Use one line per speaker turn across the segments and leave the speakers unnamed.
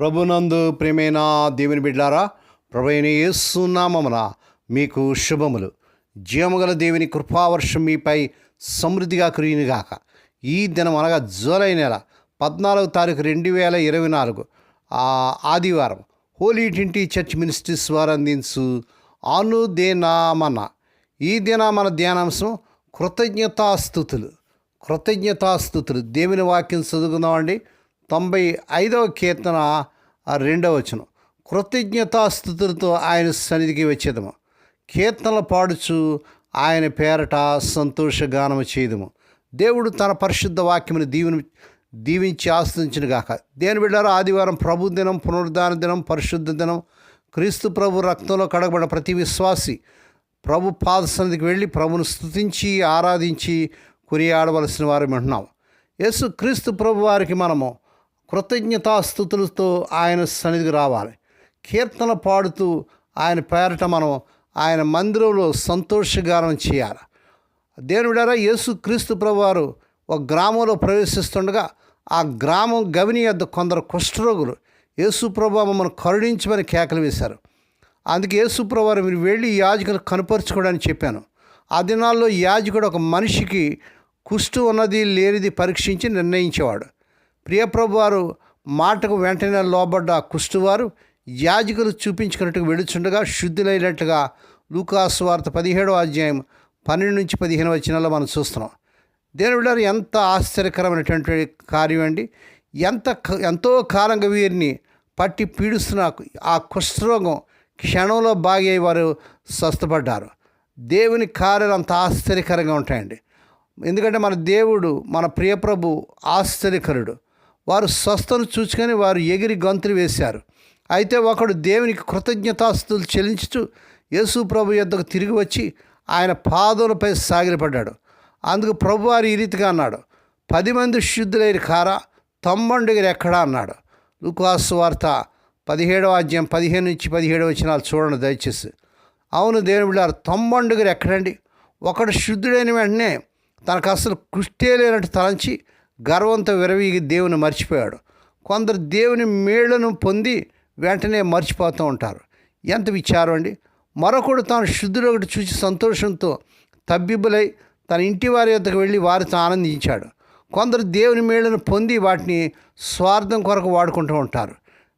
ప్రభునందు ప్రేమైన దేవుని బిడ్డారా ప్రభైన యేసునామమున మీకు శుభములు. జీవముగల దేవుని కృపావర్షం మీపై సమృద్ధిగా కురిగినగాక ఈ దినం అనగా జూలై నెల పద్నాలుగు తారీఖు రెండు వేల ఇరవై నాలుగు ఆదివారం హోలీ ట్వంటీ చర్చ్ మినిస్ట్రీస్ వారు అందించు అనుదేనామన. ఈ దిన మన ధ్యానాంశం కృతజ్ఞతాస్థుతులు కృతజ్ఞతాస్థుతులు. దేవుని వాక్యం చదువుకుందామండి. తొంభై ఐదవ కీర్తన రెండవ వచనం. కృతజ్ఞతాస్థుతులతో ఆయన సన్నిధికి వచ్చేదము. కీర్తనలు పాడుచు ఆయన పేరట సంతోషగానము చేయదము. దేవుడు తన పరిశుద్ధ వాక్యమును దీవెని దీవించి ఆస్తించిన గాక. దేని బిడ్డారు ఆదివారం ప్రభు దినం పునరుద్ధాన దినం పరిశుద్ధ దినం క్రీస్తు ప్రభు రక్తంలో కడగబడిన ప్రతి విశ్వాసి ప్రభు పాద సన్నిధికి వెళ్ళి ప్రభును స్తుతించి ఆరాధించి కొనియాడవలసిన వారు వింటున్నాం యేసు క్రీస్తు ప్రభు వారికి మనము కృతజ్ఞతాస్థుతులతో ఆయన సన్నిధికి రావాలి. కీర్తన పాడుతూ ఆయన పేరట మనం ఆయన మందిరంలో సంతోషగానం చేయాలి. దేవుడారా యేసు క్రీస్తు ప్రభువారు ఒక గ్రామంలో ప్రవేశిస్తుండగా ఆ గ్రామం గవిని యొద్ద కొందరు కుష్ఠరోగులు యేసుప్రభు మమ్మల్ని కరుణించమని కేకలు వేశారు. అందుకే యేసు మీరు వెళ్ళి యాజకులు కనుపరుచుకోవడానికి చెప్పాను. ఆ దినాల్లో యాజకుడు ఒక మనిషికి కుష్టు ఉన్నది లేనిది పరీక్షించి నిర్ణయించేవాడు. ప్రియప్రభు వారు మాటకు వెంటనే లోబడ్డ ఆ కుష్టువారు యాజకులు చూపించుకున్నట్టుగా వెళుచుండగా శుద్ధులైనట్టుగా లూకాసు వార్త పదిహేడవ అధ్యాయం పన్నెండు నుంచి పదిహేను వచ్చినాల్లో మనం చూస్తున్నాం. దేవుడారు ఎంత ఆశ్చర్యకరమైనటువంటి కార్యం అండి. ఎంత క- ఎంతో కాలంగా వీరిని పట్టి పీడిస్తున్న ఆ కుష్ఠరోగం క్షణంలో బాగే వారు స్వస్థపడ్డారు. దేవుని కార్యాలు అంత ఆశ్చర్యకరంగా ఉంటాయండి. ఎందుకంటే మన దేవుడు మన ప్రియప్రభు ఆశ్చర్యకరుడు. వారు స్వస్థను చూసుకొని వారు ఎగిరి గొంతులు వేశారు. అయితే ఒకడు దేవునికి కృతజ్ఞతాస్తులు చెల్లించుచు యేసు ప్రభు యొద్దకు తిరిగి వచ్చి ఆయన పాదములపై సాగిలపడ్డాడు. అందుకు ప్రభు వారు ఈ రీతిగా అన్నాడు పది మంది శుద్ధులైన కారా తమ్మండుగురు ఎక్కడా? అన్నాడు. లుకాసు వార్త పదిహేడవ అధ్యాయం పదిహేను నుంచి పదిహేడు వచ్చినాలు చూడండి దయచేసి. అవును దేవుని బిడ్డారు తొంబండుగురు ఎక్కడండి? ఒకడు శుద్ధుడైన వెంటనే తనకు అసలు కుష్టే లేనట్టు తలంచి గర్వంతో విరవీగి దేవుని మర్చిపోయాడు. కొందరు దేవుని మేళ్ళను పొంది వెంటనే మర్చిపోతూ ఉంటారు. ఎంత విచారం అండి. మరొకడు తాను శుద్ధుడు ఒకటి చూసి సంతోషంతో తబ్బిబ్బులై తన ఇంటి వారి వద్దకు వెళ్ళి వారితో ఆనందించాడు. కొందరు దేవుని మేళ్ళను పొంది వాటిని స్వార్థం కొరకు వాడుకుంటూ ఉంటారు.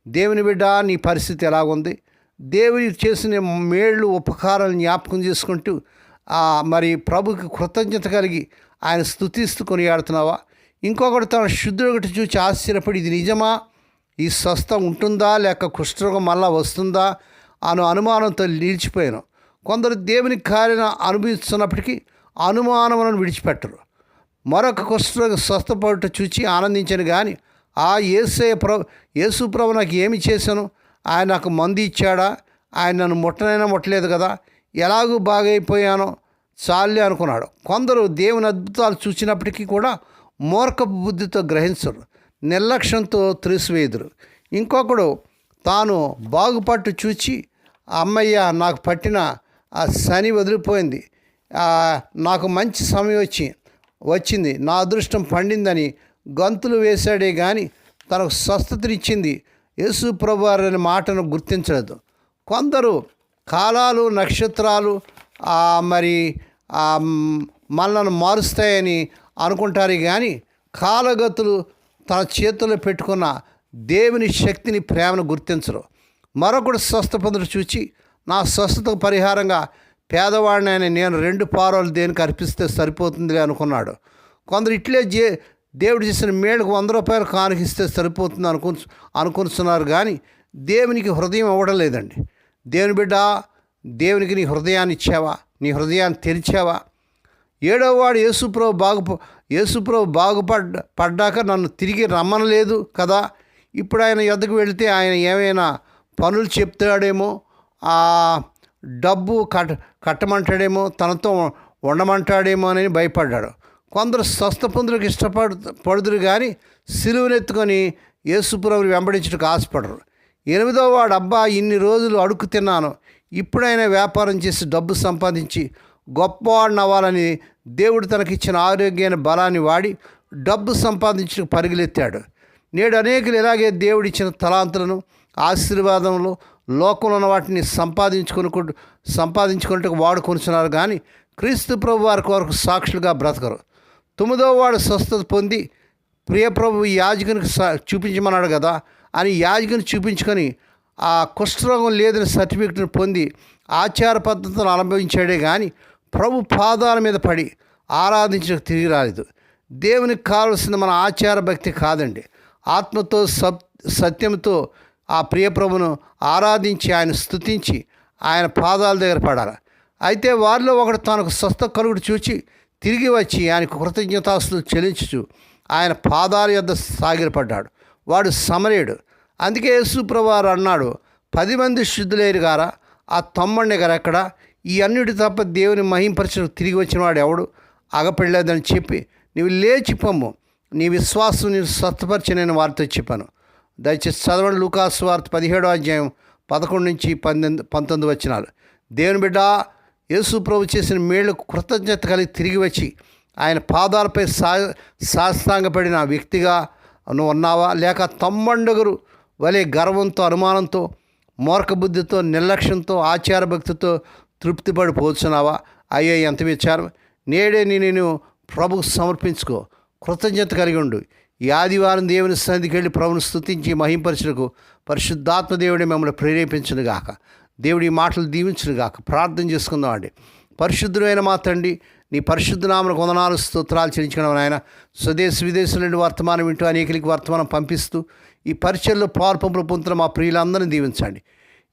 దేవుని బిడ్డ నీ పరిస్థితి ఎలాగుంది? దేవుని చేసిన మేళ్ళు ఉపకారాలను జ్ఞాపకం చేసుకుంటూ మరి ప్రభుకి కృతజ్ఞత కలిగి ఆయన స్థుతిస్తూ కొనియాడుతున్నావా? ఇంకొకటి తన శుద్ధుడు ఒకటి చూసి ఆశ్చర్యపడి ఇది నిజమా? ఈ స్వస్థ ఉంటుందా? లేక కుష్ఠరోగం మళ్ళా వస్తుందా? అను అనుమానంతో నిలిచిపోయాను. కొందరు దేవుని కార్యం అనుభవిస్తున్నప్పటికీ అనుమానములను విడిచిపెట్టరు. మరొక కుష్ఠరోగ స్వస్థపడుట చూచి ఆనందించాను కానీ ఆ ఏసే ప్ర యేసు ప్రభు నాకు ఏమి చేశాను? ఆయన నాకు మందు ఇచ్చాడా? ఆయన నన్ను ముట్టనైనా ముట్టలేదు కదా? ఎలాగూ బాగైపోయానో చాలే అనుకున్నాడు. కొందరు దేవుని అద్భుతాలు చూసినప్పటికీ కూడా మూర్ఖపు బుద్ధితో గ్రహించరు నిర్లక్ష్యంతో త్రిసివేదురు ఇంకొకడు తాను బాగుపట్టు చూచి అమ్మయ్య నాకు పట్టిన ఆ శని వదిలిపోయింది. నాకు మంచి సమయం వచ్చి వచ్చింది. నా అదృష్టం పండిందని గంతులు వేశాడే కానీ తనకు స్వస్థతనిచ్చింది యేసు ప్రభు అనే మాటను గుర్తించలేదు. కొందరు కాలాలు నక్షత్రాలు మరి ఆ, మనలను మారుస్తాయని అనుకుంటారు కానీ కాలగతులు తన చేతుల్లో పెట్టుకున్న దేవుని శక్తిని ప్రేమను గుర్తించరు. మరొకడు స్వస్థ పొందుడు చూచి నా స్వస్థతకు పరిహారంగా పేదవాడిని నేను రెండు పారాలు దేనికి అర్పిస్తే సరిపోతుంది అనుకున్నాడు. కొందరు ఇట్లే జే దేవుడు చేసిన మేలుకు వంద రూపాయలు కానుకిస్తే సరిపోతుంది అనుకు అనుకుంటున్నారు కానీ దేవునికి హృదయం ఇవ్వడం లేదండి. దేవుని బిడ్డ దేవునికి నీ హృదయాన్ని ఇచ్చావా? నీ హృదయాన్ని తెరిచావా? ఏడోవాడు యేసుప్రభు బాగు యేసుప్రభు బాగుపడ్ పడ్డాక నన్ను తిరిగి రమ్మనలేదు కదా? ఇప్పుడు ఆయన ఎద్దకు వెళితే ఆయన ఏమైనా పనులు చెప్తాడేమో? ఆ డబ్బు కట్ కట్టమంటాడేమో? తనతో ఉండమంటాడేమో అని భయపడ్డాడు. కొందరు స్వస్థ పొందులకు ఇష్టపడు పడుదురు కానీ సిలువనెత్తుకొని యేసుప్రభుని వెంబడించడానికి ఆశపడరు. ఎనిమిదో వాడు అబ్బా ఇన్ని రోజులు అడుక్కు తిన్నాను. ఇప్పుడైనా వ్యాపారం చేసి డబ్బు సంపాదించి గొప్పవాడినవ్వాలని దేవుడు తనకిచ్చిన ఆరోగ్యాన్ని బలాన్ని వాడి డబ్బు సంపాదించడానికి పరుగులెత్తాడు. నేడు అనేకులు ఇలాగే దేవుడిచ్చిన తలాంతులను ఆశీర్వాదములు లోకంలో ఉన్న వాటిని సంపాదించుకుని సంపాదించుకున్నట్టుకు వాడుకొనిచున్నారు కానీ క్రీస్తు ప్రభు వారి కొరకు సాక్షులుగా బ్రతకరు. తొమ్మిదో వాడు స్వస్థత పొంది ప్రియప్రభు ఈ యాజకునికి సా చూపించమన్నాడు కదా అని యాజకుని చూపించుకొని ఆ కుష్ఠరోగం లేదని సర్టిఫికెట్ను పొంది ఆచార పద్ధతులను అనుభవించాడే కానీ ప్రభు పాదాల మీద పడి ఆరాధించిన తిరిగి రాలేదు. దేవునికి కావలసిన మన ఆచార భక్తి కాదండి. ఆత్మతో సత్ సత్యంతో ఆ ప్రియప్రభును ఆరాధించి ఆయన స్థుతించి ఆయన పాదాల దగ్గర పడాలి. అయితే వారిలో ఒకడు తనకు స్వస్థ కలుగుడు చూచి తిరిగి వచ్చి ఆయనకు కృతజ్ఞతాస్తులు చెల్లించుచు ఆయన పాదాల యొద్ద సాగిరపడ్డాడు వాడు సమరేయుడు. అందుకే యేసుప్రవారు అన్నాడు పది మంది శుద్ధులేరు గారా ఆ తమ్ముడిని గారు ఎక్కడ? ఈ అన్నిటి తప్ప దేవుని మహింపరచడం తిరిగి వచ్చిన వాడు ఎవడు? అగపడలేదని చెప్పి నీవు లేచి పొమ్ము. నీ విశ్వాసం నీవు స్వస్థపరిచి నేను వారితో చెప్పాను. దయచేసి చదవండి లూకాస్ వార్త పదిహేడో అధ్యాయం పదకొండు నుంచి పంతొమ్మిది పంతొమ్మిది వచ్చినారు దేవుని బిడ్డ యేసు ప్రభు చేసిన మేళ్ళకు కృతజ్ఞత కలిగి తిరిగి వచ్చి ఆయన పాదాలపై సా సాష్టాంగపడిన వ్యక్తిగా నువ్వు ఉన్నావా? లేక తమ్మండుగురు వలె గర్వంతో అనుమానంతో మూర్ఖ బుద్ధితో నిర్లక్ష్యంతో ఆచార భక్తితో తృప్తిపడి పోతున్నావా అయ్యో ఎంత విచారం. నేడే నేను ప్రభుకు సమర్పించుకో. కృతజ్ఞత కలిగి ఉండు. ఈ ఆదివారం దేవుని సన్నిధికి వెళ్ళి ప్రభుని స్తుతించి మహింపరచులకు పరిశుద్ధాత్మ దేవుడే మిమ్మల్ని ప్రేరేపించును గాక. దేవుడి మాటలు దీవించును గాక. ప్రార్థన చేసుకుందాం అండి. పరిశుద్ధుడైన మా తండ్రి నీ పరిశుద్ధ నామను కొందనాలు స్తోత్రాలు చెల్లించడం ఆయన స్వదేశ విదేశాల నుండి వర్తమానం వింటూ అనేకలకి వర్తమానం పంపిస్తూ ఈ పరిచయలో పాల్పంపులు పొందుతున్న మా ప్రియులందరినీ దీవించండి.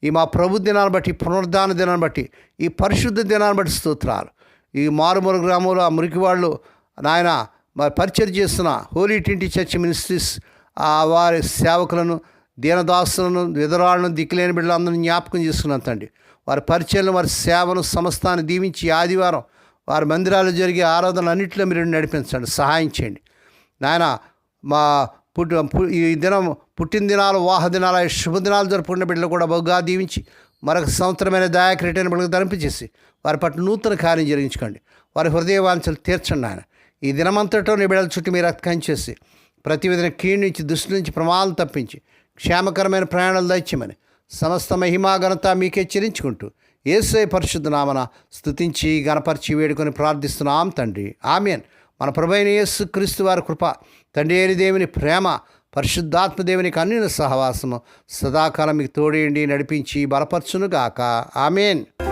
ఈ మా ప్రభు దినాన్ని బట్టి పునరుద్ధాన దినాన్ని బట్టి ఈ పరిశుద్ధ దినాన్ని బట్టి స్తోత్రాలు. ఈ మారుమూల గ్రామంలో ఆ మురికి వాళ్ళు నాయన మరి పరిచయం చేస్తున్న హోలీ ట్వంటీ చర్చ్ మినిస్ట్రీస్ ఆ వారి సేవకులను దీనదాసులను విధరాలను దిక్కులేని బిడ్డలందరినీ జ్ఞాపకం చేసుకున్నాను తండ్రి వారి పరిచయలను వారి సేవను సంస్థాన్ని దీవించి ఆదివారం వారి మందిరాలు జరిగే ఆరాధనలు అన్నింటిలో మీరు నడిపించండి సహాయం చేయండి. నాయన మా పుట్టు ఈ దినం పుట్టినదినాలు దినాలు దినాలు శుభదినాలు జరుపుకున్న బిడ్డలు కూడా బహుగా దీవించి మరొక సంవత్సరమైన దయాక్రీటైన బిడ్డలకు ధరింపజేసి వారి పట్ల నూతన కార్యం జరిగించుకోండి. వారి హృదయ వాంఛలు తీర్చండి ఆయన ఈ దినమంతటో నీ బిడ్డల చుట్టూ మీరు కంచేసి చేసి ప్రతి విధంగా కీడు నుంచి దృష్టి నుంచి ప్రమాదం తప్పించి క్షేమకరమైన ప్రయాణాలు దయచేయమని సమస్త మహిమా ఘనత మీకే చెల్లించుకుంటూ ఏసై పరిశుద్ధ నామన గణపరిచి వేడుకొని ప్రార్థిస్తున్నాం తండ్రి. ఆమెన్. మన ప్రభైన యేసు క్రీస్తు వారి కృప తండ్రి అయిన దేవుని ప్రేమ పరిశుద్ధాత్మ అన్నిన సహవాసము. సదాకాలం మీకు తోడేయండి నడిపించి బలపరచునుగాక. ఆమెన్.